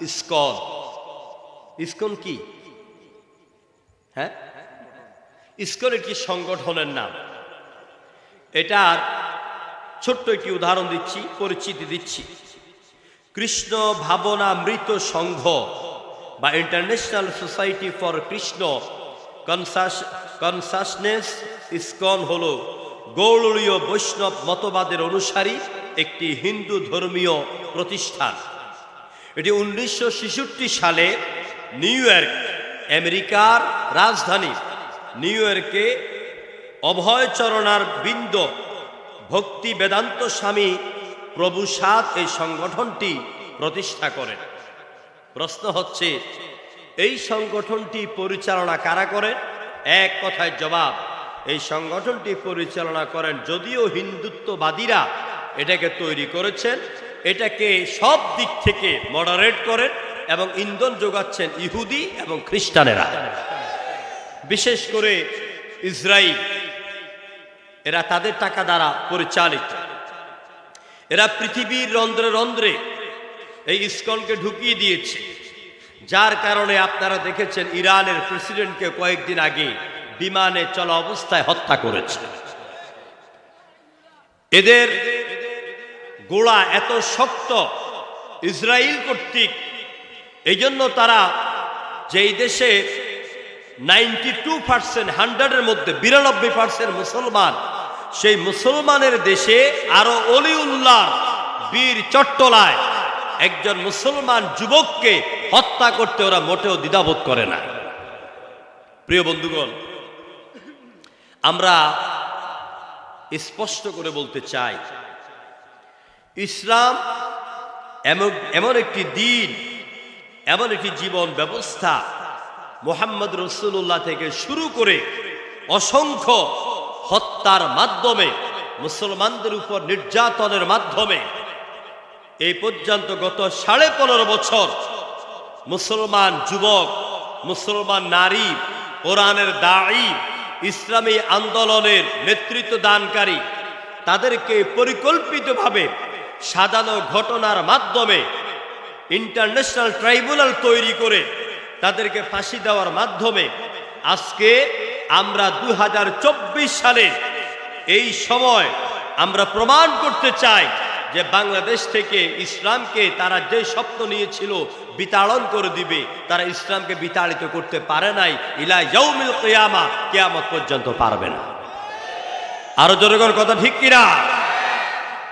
ISKCON. ISKCON কি? হ্যাঁ? ISKCON একটি সংগঠনের নাম। এটার ছোট্ট একটি উদাহরণ দিচ্ছি, পরিচিতি দিচ্ছি। কৃষ্ণ ভাবনা মৃত সংঘ বা international society for Krishna consciousness ISKCON হল গৌড়ীয় বৈষ্ণব মতবাদের অনুসারী একটি হিন্দু ধর্মীয় প্রতিষ্ঠান। এটি উনিশশো ছেষট্টি সালে নিউ ইয়র্ক, আমেরিকার রাজধানী। নিউ ইয়র্কে অভয়চরণার বৃন্দ ভক্তি বেদান্ত স্বামী প্রভু সাত এই সংগঠনটি প্রতিষ্ঠা করেন। প্রশ্ন হচ্ছে, এই সংগঠনটি পরিচালনা কারা করেন? এক কথায় জবাব, এই সংগঠনটি পরিচালনা করেন যদিও হিন্দুত্ববাদীরা এটাকে তৈরি করেছেন এটাকে সব দিক থেকে মডারেট করেন এবং ইন্ধন যোগাচ্ছেন ইহুদি এবং খ্রিস্টানেরা। বিশেষ করে ইসরায়েল এরা তাদের টাকা দ্বারা পরিচালিত। এরা পৃথিবীর রন্ধ্রে রন্ধ্রে এই ইস্কনকে ঢুকিয়ে দিয়েছে। যার কারণে আপনারা দেখেছেন ইরানের প্রেসিডেন্টকে কয়েকদিন আগে বিমানে চলা অবস্থায় হত্যা করেছে। এদের গোড়া এত শক্ত ইসরায়েল কর্তৃক এই জন্য তারা যেই দেশে নাইনটি টু পার্সেন্ট, হান্ড্রেডের মধ্যে বিরানব্বই পার্সেন্ট মুসলমান, সেই মুসলমানের দেশে আরও অলিউল্লাহ বীর চট্টলায় একজন মুসলমান যুবককে হত্যা করতে ওরা মোটেও দ্বিধাবোধ করে না। প্রিয় বন্ধুগণ, আমরা স্পষ্ট করে বলতে চাই ইসলাম এমন এমন একটি দিন, এমন একটি জীবন ব্যবস্থা মোহাম্মদ রসুল্লাহ থেকে শুরু করে অসংখ্য হত্যার মাধ্যমে, মুসলমানদের উপর নির্যাতনের মাধ্যমে এই পর্যন্ত গত সাড়ে পনেরো বছর মুসলমান যুবক, মুসলমান নারী, কোরআনের দায়ী, ইসলামী আন্দোলনের নেতৃত্ব দানকারী তাদেরকে পরিকল্পিতভাবে সাজানো ঘটনার মাধ্যমে ইন্টারন্যাশনাল ট্রাইব্যুনাল তৈরি করে তাদেরকে ফাঁসি দেওয়ার মাধ্যমে আজকে আমরা দুহাজার চব্বিশ সালে এই সময় আমরা প্রমাণ করতে চাই যে বাংলাদেশ থেকে ইসলামকে তারা যে স্বপ্ন নিয়েছিল বিতাড়ন করে দিবে, তারা ইসলামকে বিতাড়িত করতে পারে নাই। ইলা কিয়ামা, কিয়ামত পর্যন্ত পারবে না। আরও জনগণ কথা ঠিক কিনা?